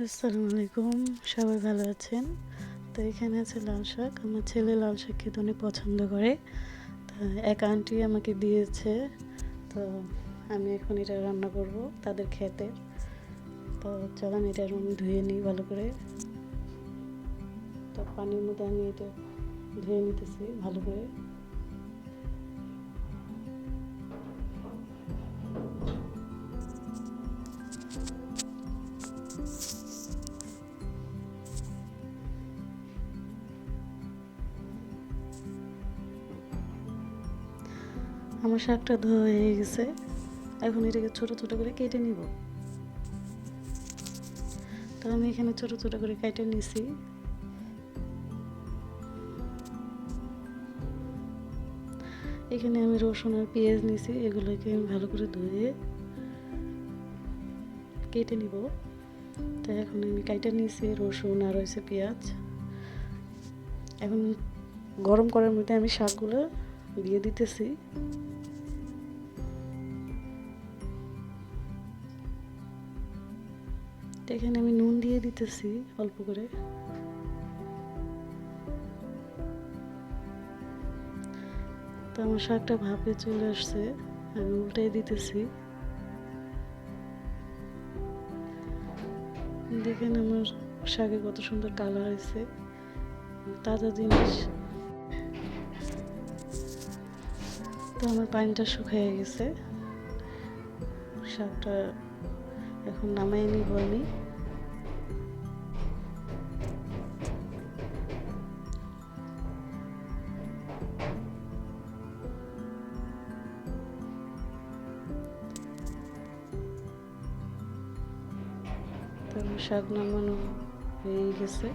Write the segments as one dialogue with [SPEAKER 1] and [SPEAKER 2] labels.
[SPEAKER 1] আসসালামু আলাইকুম সবাই ভালো আছেন? তো এখানে আছে লাল শাক। আমার ছেলে লাল শাক খেতে অনেক পছন্দ করে। তা এক আন্টি আমাকে দিয়েছে। তো আমি এখন এটা রান্না করব তাদের খেতে। তো চলেন এটা আমি ধুয়ে নিই ভালো করে। তো পানির মধ্যে আমি এটা ধুয়ে নিতেছি ভালো করে। আমার শাকটা ধোয়া হয়ে গেছে। এখন এটাকে ছোট ছোট করে কেটে নিব। তো আমি এখানে ছোট ছোট করে কেটে নিছি। এখানে আমি রসুন আর পেঁয়াজ নিছি, এগুলোকে আমি ভালো করে ধুয়ে কেটে নিব। তো এখন আমি কেটে নিয়েছি রসুন আর হয়েছে পেঁয়াজ। এখন গরম করার মধ্যে আমি শাকগুলো দিয়ে দিতেছি। এখানে আমি নুন দিয়ে দিতেছি অল্প করে। তো আমার শাকটা ভাপে চলে আসছে, আমি উল্টাই দিতেছি। দেখেন আমার শাকে কত সুন্দর কালার হয়েছে। তাজা জিনিস। তো আমার পানিটা শুকিয়ে গেছে। শাকটা এখন নামাই নিব আমি। শাক নামানো হয়ে গেছে।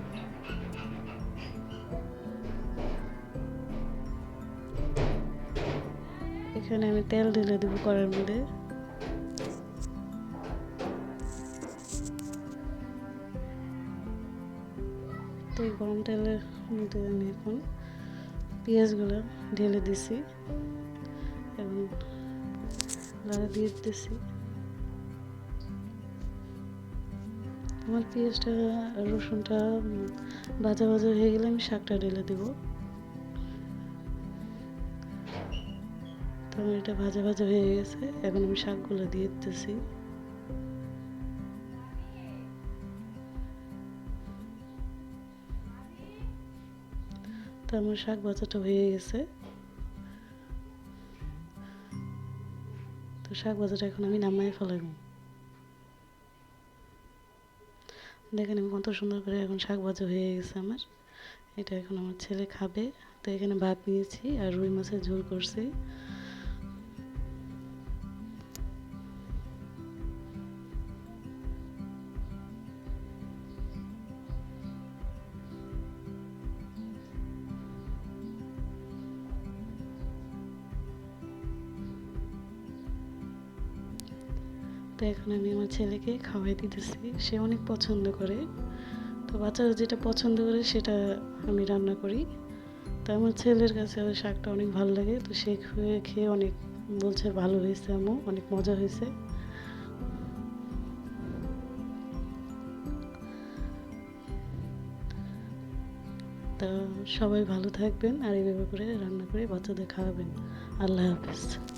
[SPEAKER 1] এখানে আমি তেল ঢেলে দেবো কড়ার মধ্যে। তো এই গরম তেলের মধ্যে আমি এখন পেঁয়াজগুলো ঢেলে দিছি এবং লাড়া দিয়ে দিতেছি আমার পেঁয়াজটা রসুনটা ভাজা ভাজা হয়ে গেলে আমি শাকটা ঢেলে দেব। আমার এটা ভাজা ভাজা হয়ে গেছে। এখন আমি শাকগুলো দিয়ে দিতেছি। তো আমার শাক ভাজাটা হয়ে গেছে। তো শাক ভাজাটা এখন আমি নামাই ফেলাম দেখেন আমি কত সুন্দর করে এখন শাক ভাজা হয়ে গেছে আমার। এটা এখন আমার ছেলে খাবে। তো এখানে ভাত নিয়েছি আর রুই মাছের ঝোল করছি। তো এখন আমি আমার ছেলেকে খাওয়াই দিতেছি। সে অনেক পছন্দ করে। তো বাচ্চারা যেটা পছন্দ করে সেটা আমি রান্না করি। তো আমার ছেলের কাছে ওই শাকটা অনেক ভালো লাগে। তো সে খেয়ে খেয়ে অনেক বলছে ভালো হয়েছে আমু অনেক মজা হয়েছে। তা সবাই ভালো থাকবেন আর এইভাবে করে রান্না করে বাচ্চাদের খাওয়াবেন। আল্লাহ হাফিজ।